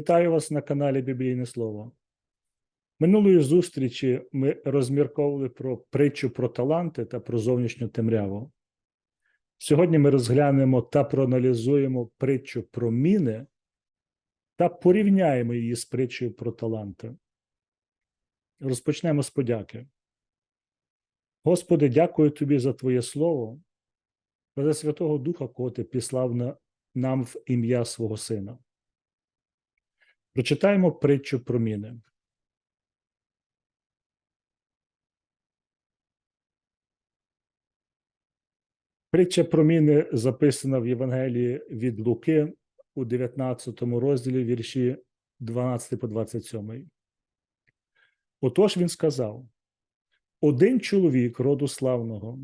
Вітаю вас на каналі Біблійне Слово. Минулої зустрічі ми розмірковували про притчу про таланти та про зовнішню темряву. Сьогодні ми розглянемо та проаналізуємо притчу про міни та порівняємо її з притчею про таланти. Розпочнемо з подяки. Господи, дякую Тобі за Твоє Слово та за Святого Духа, кого Ти післав на, нам в ім'я свого Сина. Прочитаємо притчу про міни. Притча про міни записана в Євангелії від Луки у 19 розділі вірші 12 по 27. Отож він сказав: один чоловік роду славного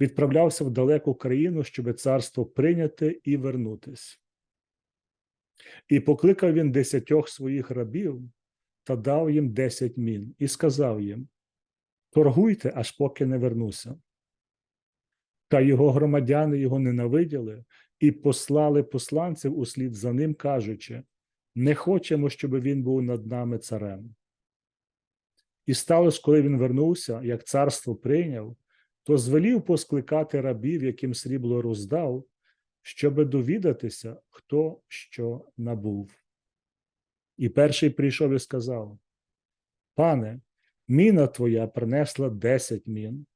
відправлявся в далеку країну, щоби царство прийняти і вернутись. І покликав він десятьох своїх рабів та дав їм десять мін, і сказав їм: Торгуйте, аж поки не вернуся. Та його громадяни його ненавиділи і послали посланців услід за ним, кажучи: Не хочемо, щоб він був над нами царем. І сталося, коли він вернувся, як царство прийняв, то звелів поскликати рабів, яким срібло роздав, щоби довідатися, хто що набув. І перший прийшов і сказав: Пане, міна твоя принесла десять мін,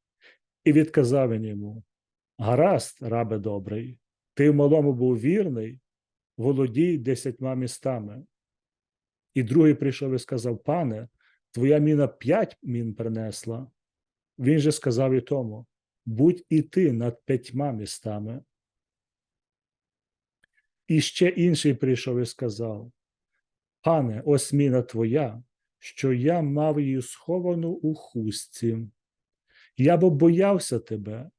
і відказав він йому: Гаразд, рабе добрий, ти в малому був вірний, володій десятьма містами. І другий прийшов і сказав: Пане, твоя міна п'ять мін принесла. Він же сказав і тому: будь і ти над п'ятьма містами. І ще інший прийшов і сказав: Пане, ось міна твоя, що я мав її сховану у хустці. Я б боявся тебе,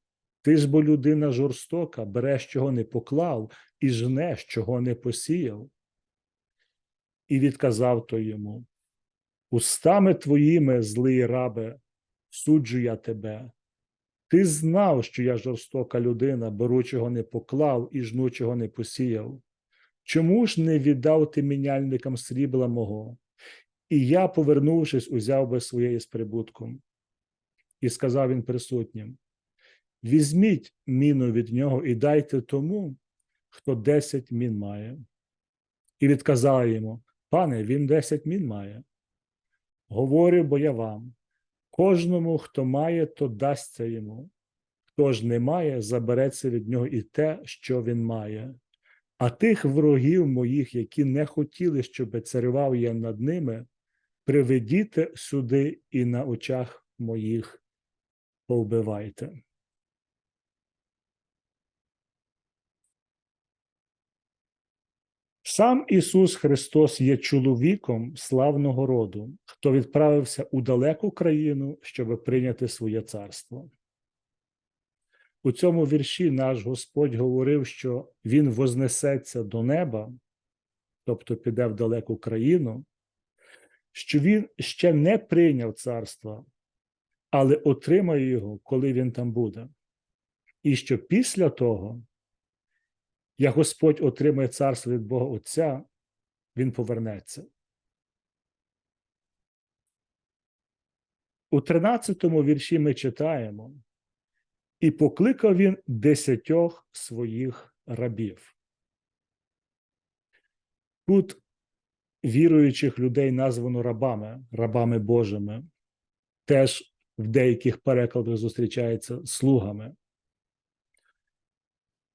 ти ж бо людина жорстока, береш, чого не поклав, і жнеш, чого не посіяв. І відказав то йому: Устами твоїми, злий рабе, суджу я тебе. Ти знав, що я жорстока людина, беру, чого не поклав і жну, чого не посіяв. Чому ж не віддав ти міняльникам срібла мого? І я, повернувшись, узяв би своє із прибутком. І сказав він присутнім: Візьміть міну від нього і дайте тому, хто десять мін має. І відказали йому: Пане, він десять мін має. Говорю, бо я вам. Кожному, хто має, то дасться йому. Хто ж не має, забереться від нього і те, що він має. А тих ворогів моїх, які не хотіли, щоб царював я над ними, приведіте сюди і на очах моїх повбивайте. Сам Ісус Христос є чоловіком славного роду, хто відправився у далеку країну, щоб прийняти своє царство. У цьому вірші наш Господь говорив, що Він вознесеться до неба, тобто піде в далеку країну, що Він ще не прийняв царства, але отримає його, коли він там буде. І що після того як Господь отримає царство від Бога Отця, Він повернеться. У 13-му вірші ми читаємо, і покликав він десятьох своїх рабів. Тут віруючих людей названо рабами, рабами Божими, теж в деяких перекладах зустрічається слугами.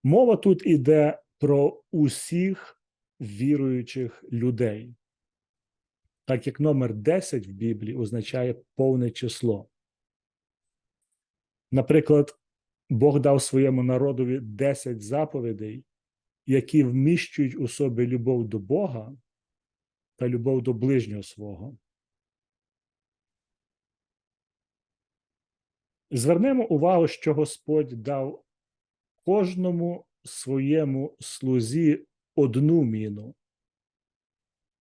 Мова тут іде про усіх віруючих людей, так як номер 10 в Біблії означає повне число. Наприклад, Бог дав своєму народові 10 заповідей, які вміщують у собі любов до Бога та любов до ближнього свого. Звернемо увагу, що Господь дав кожному своєму слузі одну міну.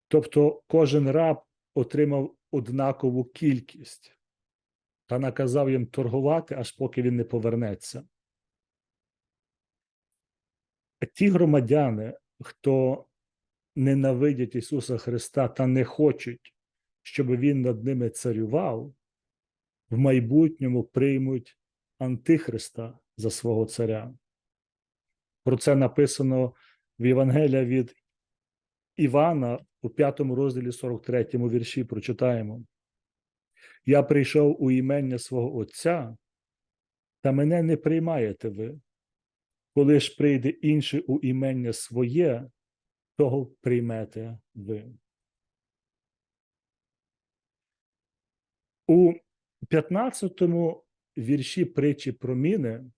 Тобто кожен раб отримав однакову кількість та наказав їм торгувати, аж поки він не повернеться. А ті громадяни, хто ненавидять Ісуса Христа та не хочуть, щоб Він над ними царював, в майбутньому приймуть Антихриста за свого царя. Про це написано в Євангелія від Івана у п'ятому розділі 43 вірші. Прочитаємо. Я прийшов у імення свого Отця, та мене не приймаєте ви. Коли ж прийде інший у імення своє, того приймете ви. У 15-му вірші притчі про міни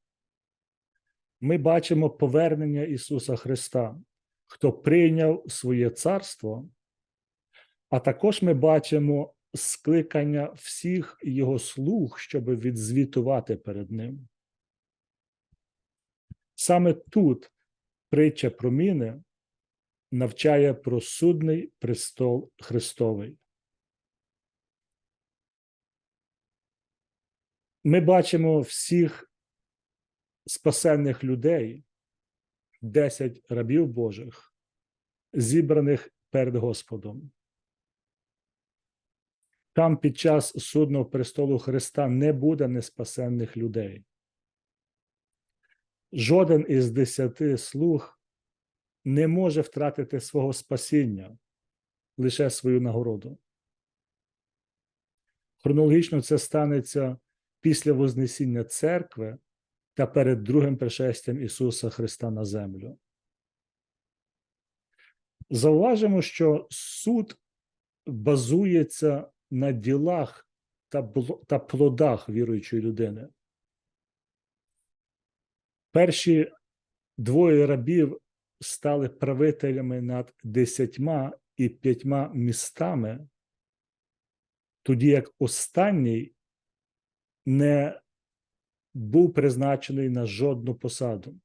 ми бачимо повернення Ісуса Христа, хто прийняв своє царство, а також ми бачимо скликання всіх його слуг, щоб відзвітувати перед ним. Саме тут притча про міни навчає про судний престол Христовий. Ми бачимо всіх спасенних людей, 10 рабів Божих, зібраних перед Господом. Там під час судного престолу Христа не буде неспасенних людей. Жоден із десяти слуг не може втратити свого спасіння, лише свою нагороду. Хронологічно це станеться після Вознесіння церкви та перед другим пришестям Ісуса Христа на землю. Зауважимо, що суд базується на ділах та плодах віруючої людини. Перші двоє рабів стали правителями над десятьма і п'ятьма містами, тоді як останній не був призначений на жодну посаду.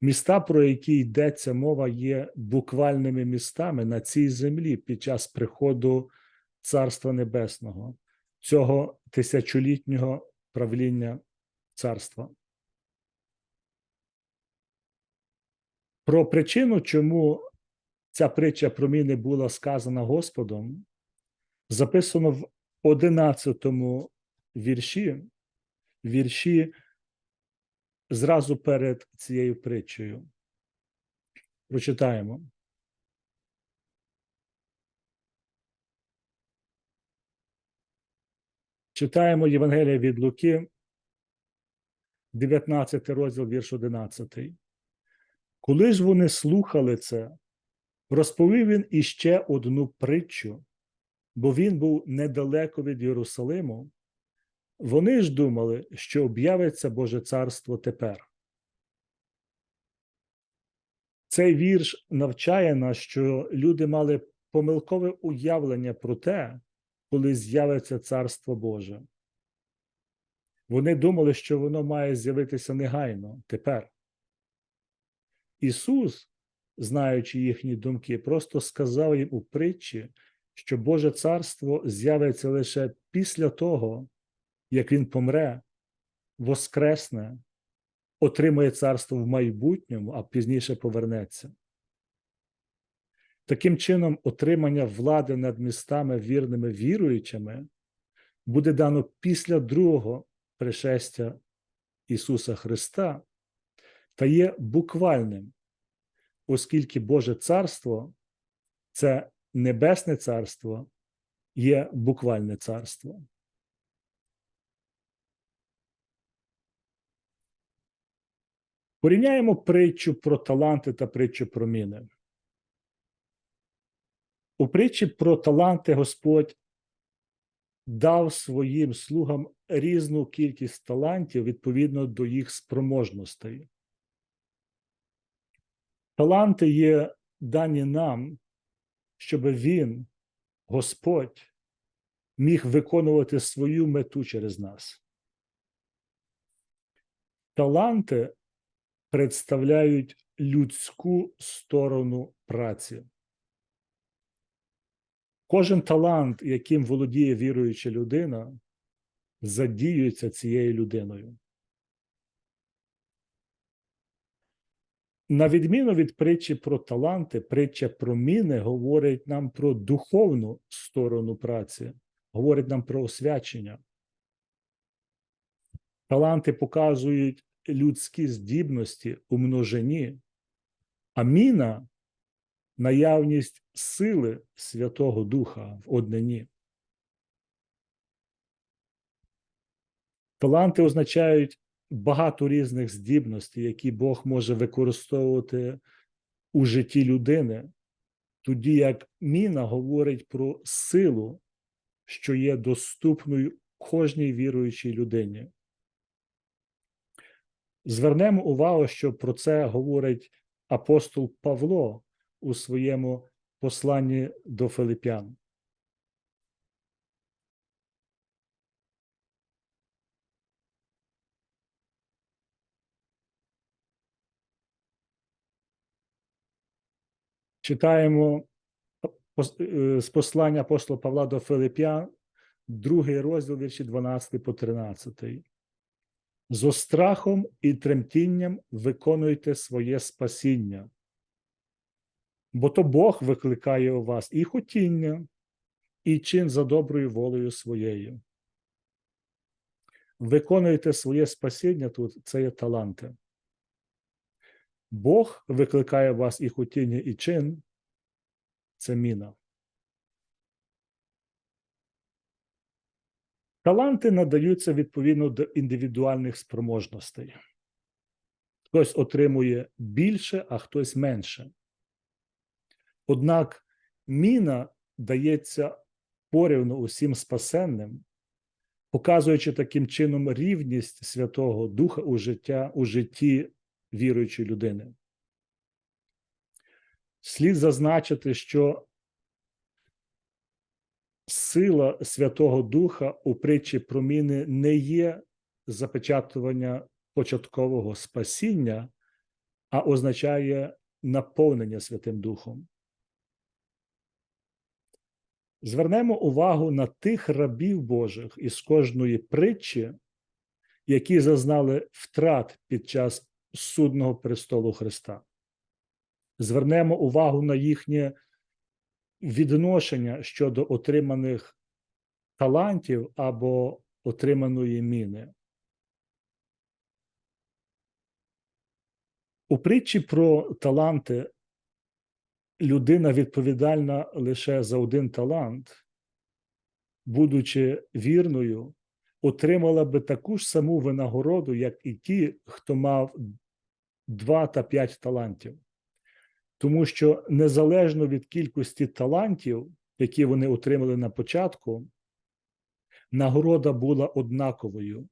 Міста, про які йдеться мова, є буквальними містами на цій землі під час приходу Царства Небесного, цього тисячолітнього правління царства. Про причину, чому ця притча про міни була сказана Господом, записано в 11 вірші, вірші зразу перед цією притчею. Прочитаємо. Читаємо Євангелія від Луки, 19 розділ, вірш 11. Коли ж вони слухали це, розповів він іще одну притчу, бо він був недалеко від Єрусалиму. Вони ж думали, що об'явиться Боже царство тепер. Цей вірш навчає нас, що люди мали помилкове уявлення про те, коли з'явиться Царство Боже. Вони думали, що воно має з'явитися негайно тепер. Ісус, знаючи їхні думки, просто сказав їм у притчі, що Боже царство з'явиться лише після того, як Він помре, воскресне, отримує царство в майбутньому, а пізніше повернеться. Таким чином, отримання влади над містами вірними віруючими буде дано після другого пришестя Ісуса Христа та є буквальним, оскільки Боже Царство це Небесне Царство, є буквальне царство. Порівняємо притчу про таланти та притчу про міни. У притчі про таланти Господь дав своїм слугам різну кількість талантів відповідно до їх спроможностей. Таланти є дані нам, щоб Він, Господь, міг виконувати свою мету через нас. Таланти представляють людську сторону праці. Кожен талант, яким володіє віруюча людина, задіюється цією людиною. На відміну від притчі про таланти, притча про міни говорить нам про духовну сторону праці, говорить нам про освячення. Таланти показують людські здібності у множині, а міна наявність сили Святого Духа в однині. Таланти означають багато різних здібностей, які Бог може використовувати у житті людини, тоді як міна говорить про силу, що є доступною кожній віруючій людині. Звернемо увагу, що про це говорить апостол Павло у своєму посланні до Филип'ян. Читаємо е, з послання апостола Павла до Филип'ян, другий розділ вірші 12 по 13. Зо страхом і тремтінням виконуйте своє спасіння, бо то Бог викликає у вас і хотіння, і чин за доброю волею своєю. Виконуйте своє спасіння тут це є таланти. Бог викликає у вас і хотіння, і чин це міна. Таланти надаються відповідно до індивідуальних спроможностей. Хтось отримує більше, а хтось менше. Однак міна дається порівну усім спасенним, показуючи таким чином рівність Святого Духа у життя, у житті віруючої людини. Слід зазначити, що сила Святого Духа у притчі про міни не є запечатування початкового спасіння, а означає наповнення Святим Духом. Звернемо увагу на тих рабів Божих із кожної притчі, які зазнали втрат під час судного престолу Христа. Звернемо увагу на їхнє відношення щодо отриманих талантів або отриманої міни. У притчі про таланти людина відповідальна лише за один талант, будучи вірною, отримала би таку ж саму винагороду, як і ті, хто мав два та п'ять талантів. Тому що незалежно від кількості талантів, які вони отримали на початку, нагорода була однаковою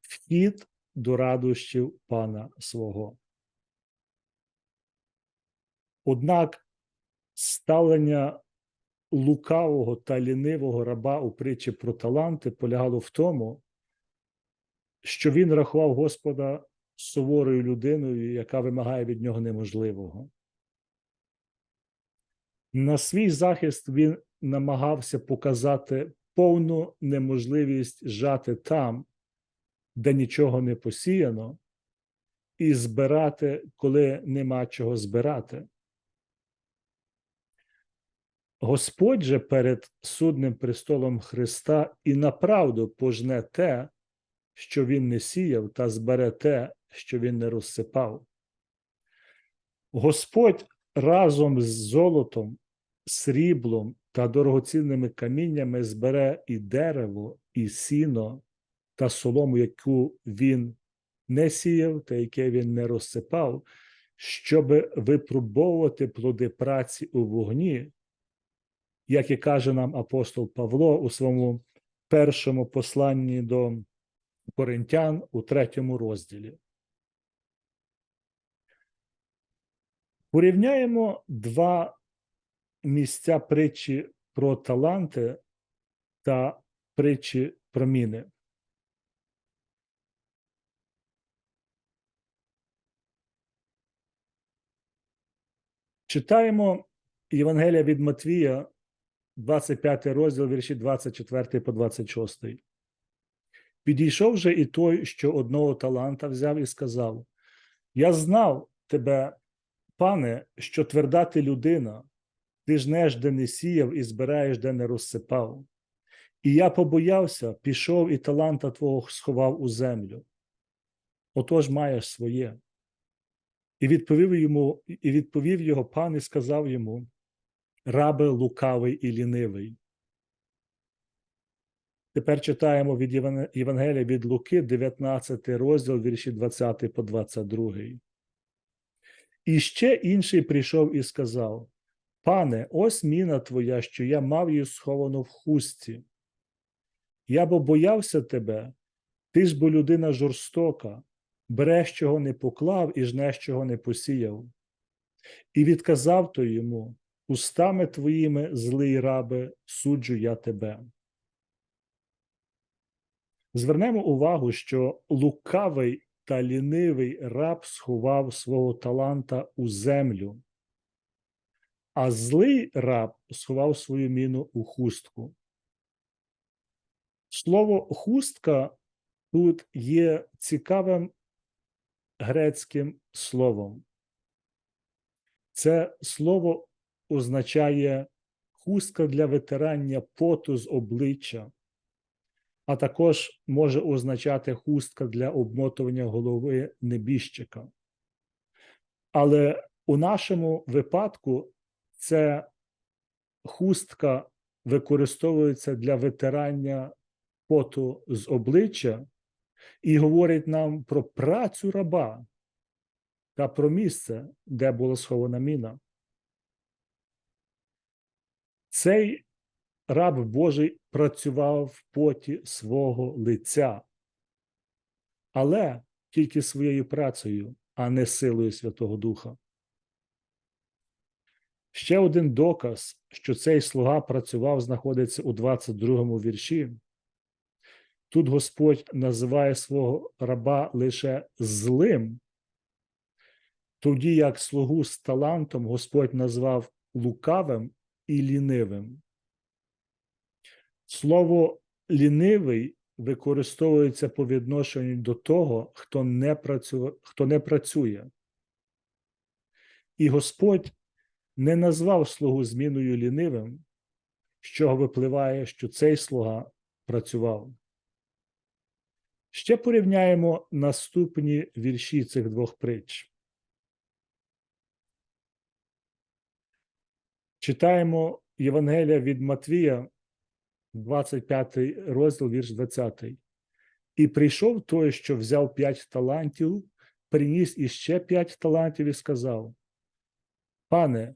вхід до радощів пана свого. Однак ставлення лукавого та лінивого раба у притчі про таланти полягало в тому, що він рахував Господа суворою людиною, яка вимагає від нього неможливого. На свій захист він намагався показати повну неможливість жати там, де нічого не посіяно, і збирати, коли нема чого збирати. Господь же перед судним престолом Христа і направду пожне те, що він не сіяв, та збере те, що він не розсипав. Господь разом з золотом, сріблом та дорогоцінними каміннями збере і дерево, і сіно та солому, яку він не сіяв, та яке він не розсипав, щоб випробовувати плоди праці у вогні, як і каже нам апостол Павло у своєму першому посланні до Коринтян у третьому розділі. Порівняємо два місця притчі про таланти та притчі про міни. Читаємо Євангелія від Матвія, 25 розділ, вірші 24 по 26. Підійшов же і той, що одного таланта взяв і сказав: Я знав тебе, Пане, що тверда ти людина, ти жнеш, де не сіяв, і збираєш, де не розсипав. І я побоявся, пішов і таланта твого сховав у землю. Отож маєш своє. І відповів йому, і відповів його пан і сказав йому: Рабе лукавий і лінивий. Тепер читаємо від Євангелія від Луки, 19 розділ, вірші 20 по 22. І ще інший прийшов і сказав: Пане, ось міна твоя, що я мав її сховану в хустці. Я бо боявся тебе, ти ж бо людина жорстока, береш, не поклав і жнеш, чого не посіяв. І відказав той йому: Устами твоїми, злий рабе, суджу я тебе. Звернемо увагу, що лукавий та лінивий раб сховав свого таланта у землю, а злий раб сховав свою міну у хустку. Слово хустка тут є цікавим грецьким словом. Це слово означає хустка для витирання поту з обличчя, а також може означати хустка для обмотування голови небіжчика. Але у нашому випадку це хустка використовується для витирання поту з обличчя і говорить нам про працю раба та про місце, де була схована міна. Цей раб Божий працював в поті свого лиця, але тільки своєю працею, а не силою Святого Духа. Ще один доказ, що цей слуга працював, знаходиться у 22 му вірші. Тут Господь називає свого раба лише злим, тоді як слугу з талантом Господь назвав лукавим і лінивим. Слово лінивий використовується по відношенню до того, хто не працює, хто не працює. І Господь не назвав слугу зміною лінивим, з чого випливає, що цей слуга працював. Ще порівняємо наступні вірші цих двох притч. Читаємо Євангелія від Матвія, 25 розділ, вірш 20. І прийшов той, що взяв п'ять талантів, приніс іще п'ять талантів і сказав: Пане,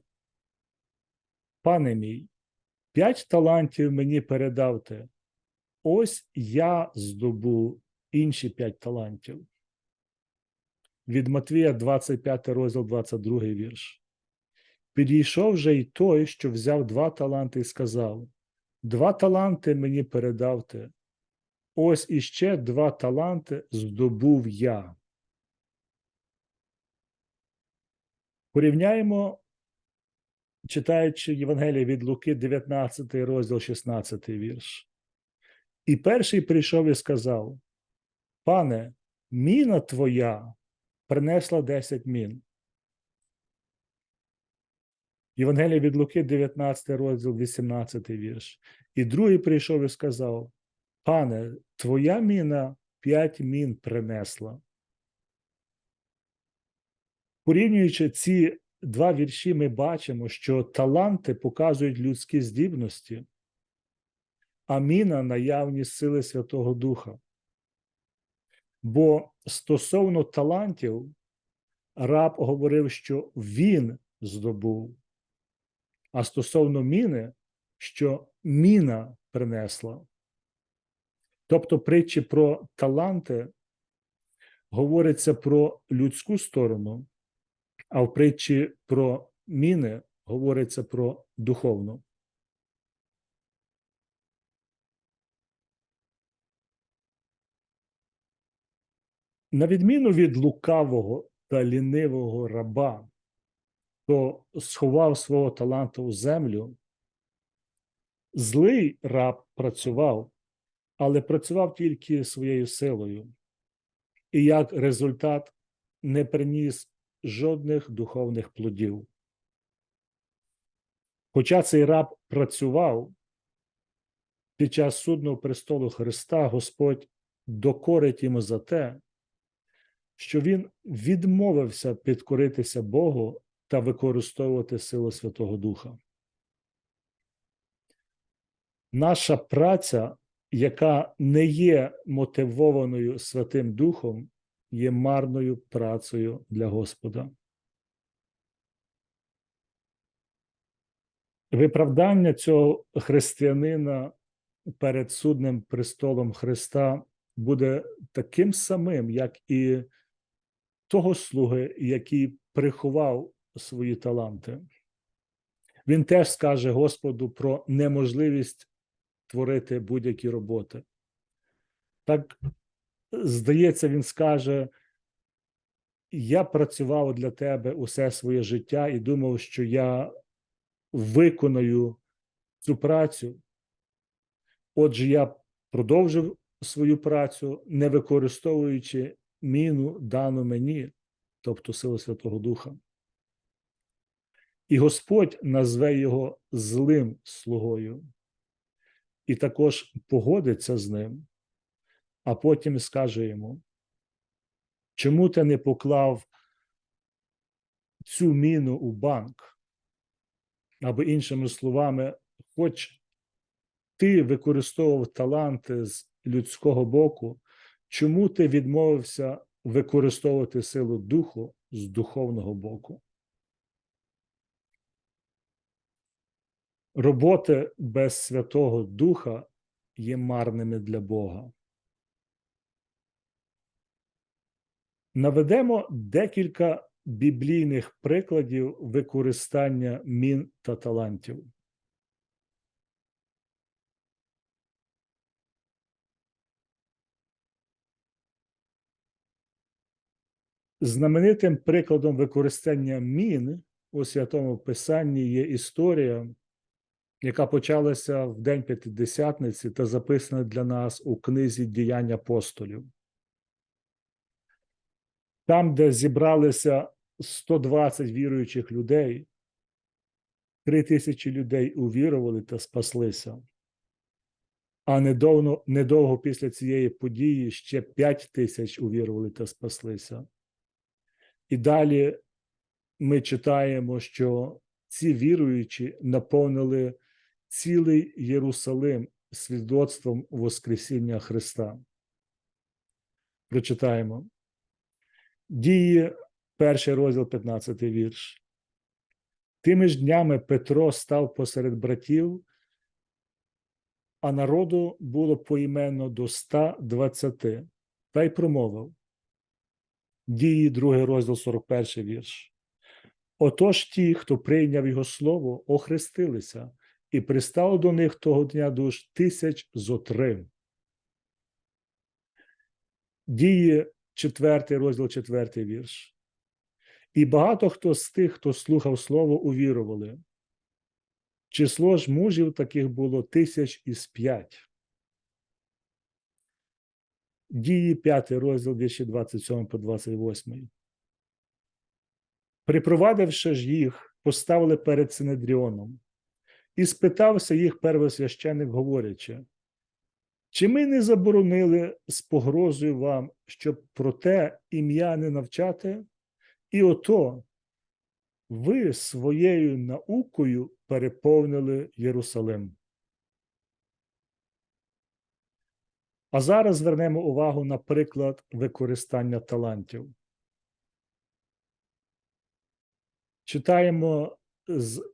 пане мій, п'ять талантів мені передавте. Ось я здобув інші п'ять талантів. Від Матвія, 25 розділ, 22 вірш. Підійшов же й той, що взяв два таланти, і сказав: Два таланти мені передавте. Ось іще два таланти здобув я. Порівняємо, читаючи Євангелія від Луки, 19 розділ, 16 вірш. І перший прийшов і сказав: Пане, міна твоя принесла 10 мін. Євангелія від Луки, 19 розділ, 18 вірш. І другий прийшов і сказав: Пане, твоя міна п'ять мін принесла. Порівнюючи ці два вірші, ми бачимо, що таланти показують людські здібності, а міна наявність сили Святого Духа. Бо стосовно талантів, раб говорив, що він здобув, а стосовно міни, що міна принесла. Тобто притчі про таланти говориться про людську сторону, а в притчі про міни говориться про духовну. На відміну від лукавого та лінивого раба, хто сховав свого таланту у землю, злий раб працював, але працював тільки своєю силою, і як результат не приніс жодних духовних плодів. Хоча цей раб працював, під час судного престолу Христа Господь докорить йому за те, що він відмовився підкоритися Богу та використовувати силу Святого Духа. Наша праця, яка не є мотивованою Святим Духом, є марною працею для Господа. Виправдання цього християнина перед судним престолом Христа буде таким самим, як і того слуги, який приховав свої таланти. Він теж скаже Господу про неможливість творити будь-які роботи. Так, здається, він скаже: Я працював для тебе усе своє життя і думав, що я виконую цю працю. Отже, я продовжив свою працю, не використовуючи міну дану мені, тобто силу Святого Духа. І Господь назве його злим слугою, і також погодиться з ним, а потім скаже йому: чому ти не поклав цю міну у банк? Або іншими словами, хоч ти використовував таланти з людського боку, чому ти відмовився використовувати силу духу з духовного боку? Роботи без Святого Духа є марними для Бога. Наведемо декілька біблійних прикладів використання мін та талантів. Знаменитим прикладом використання мін у святому Писанні є історія, яка почалася в День П'ятидесятниці та записана для нас у книзі Діянь апостолів. Там, де зібралися 120 віруючих людей, три тисячі людей увірували та спаслися. А недовго, недовго після цієї події ще 5 тисяч увірували та спаслися. І далі ми читаємо, що ці віруючі наповнили цілий Єрусалим свідоцтвом Воскресіння Христа. Прочитаємо. Дії, перший розділ, 15 вірш. Тими ж днями Петро став посеред братів, а народу було поіменно до 120, та й промовив. Дії, другий розділ, 41 вірш. Отож ті, хто прийняв його слово, охрестилися, і пристало до них того дня душ тисяч зо три. Дії, четвертий розділ, четвертий вірш. І багато хто з тих, хто слухав слово, увірували. Число ж мужів таких було тисяч із п'ять. Дії 5 розділ 227 по 28. Припровадивши ж їх, поставили перед Синедріоном, і спитався їх первосвященик, говорячи, чи ми не заборонили з погрозою вам, щоб про те ім'я не навчати? І ото ви своєю наукою переповнили Єрусалим. А зараз звернемо увагу на приклад використання талантів. Читаємо з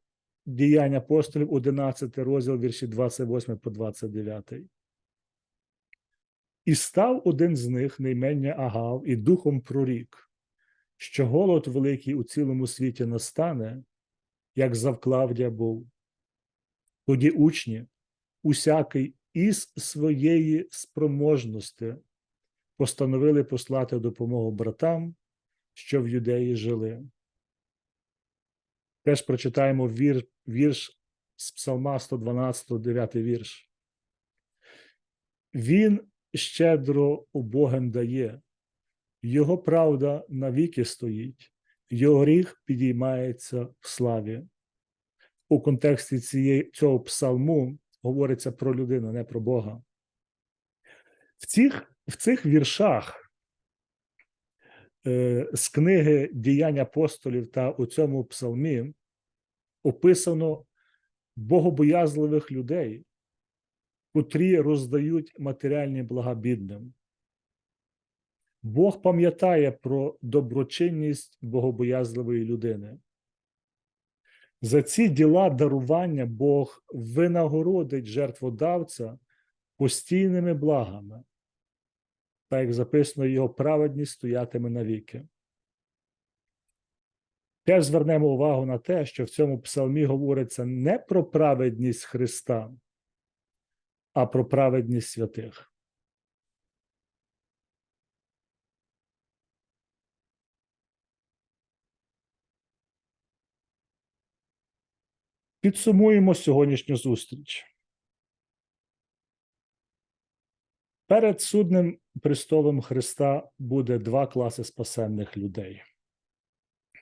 діянь апостолів 11 розділ вірші 28 по 29. І став один з них, наймення Агав, і духом прорік, що голод великий у цілому світі настане, як завклавдя був. Тоді учні, усякий із своєї спроможності постановили послати допомогу братам, що в юдеї жили. Теж прочитаємо вір, вірш з Псалма 112, 9 вірш. Він щедро убогим дає, його правда навіки стоїть, його гріх підіймається в славі. У контексті цієї, цього псалму говориться про людину, не про Бога. В цих, в цих віршах з книги діянь апостолів та у цьому псалмі описано богобоязливих людей, котрі роздають матеріальні блага бідним. Бог пам'ятає про доброчинність богобоязливої людини. За ці діла дарування Бог винагородить жертводавця постійними благами, так як записано, його праведність стоятиме навіки. Теж звернемо увагу на те, що в цьому псалмі говориться не про праведність Христа, а про праведність святих. Підсумуємо сьогоднішню зустріч. Перед судним престолом Христа буде два класи спасенних людей.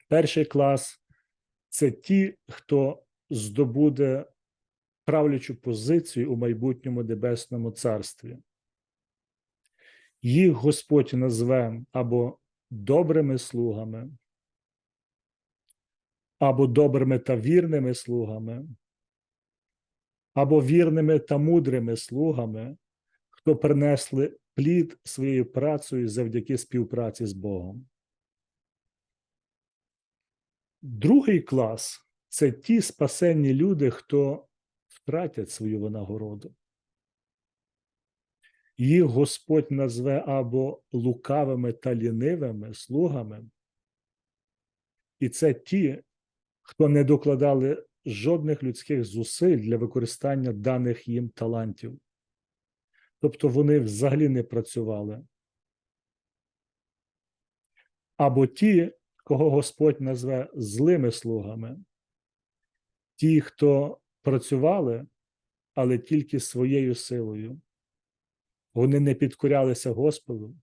Перший клас це ті, хто здобуде правлячу позицію у майбутньому небесному царстві. Їх Господь назве або добрими слугами, або добрими та вірними слугами, або вірними та мудрими слугами, хто принесли плід своєю працею завдяки співпраці з Богом. Другий клас це ті спасенні люди, хто втратять свою винагороду. Їх Господь назве або лукавими та лінивими слугами, і це ті, хто не докладали жодних людських зусиль для використання даних їм талантів. Тобто вони взагалі не працювали. Або ті, кого Господь назве злими слугами, ті, хто працювали, але тільки своєю силою. Вони не підкорялися Господу,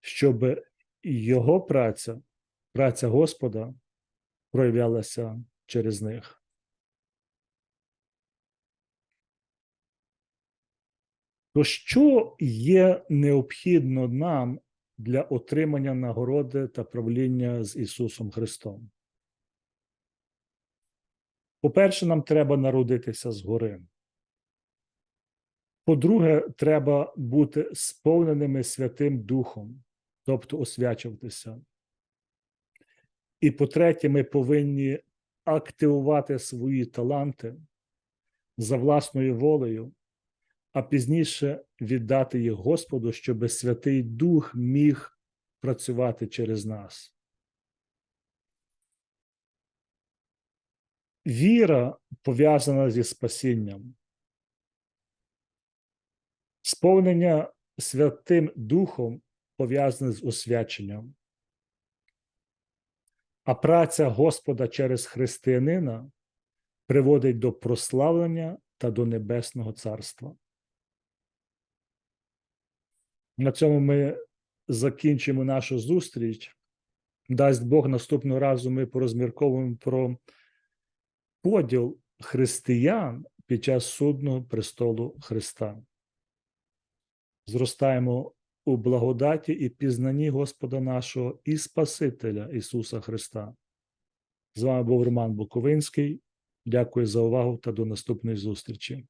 щоб його праця, праця Господа проявлялася через них. То що є необхідно нам для отримання нагороди та правління з Ісусом Христом? По-перше, нам треба народитися згори. По-друге, треба бути сповненими Святим Духом, тобто освячуватися. І по-третє, ми повинні активувати свої таланти за власною волею, а пізніше віддати їх Господу, щоб Святий Дух міг працювати через нас. Віра пов'язана зі спасінням. Сповнення Святим Духом пов'язане з освяченням. А праця Господа через християнина приводить до прославлення та до Небесного Царства. На цьому ми закінчимо нашу зустріч. Дасть Бог наступного разу ми порозмірковуємо про поділ християн під час судного престолу Христа. Зростаємо у благодаті і пізнанні Господа нашого і Спасителя Ісуса Христа. З вами був Роман Буковинський. Дякую за увагу та до наступної зустрічі.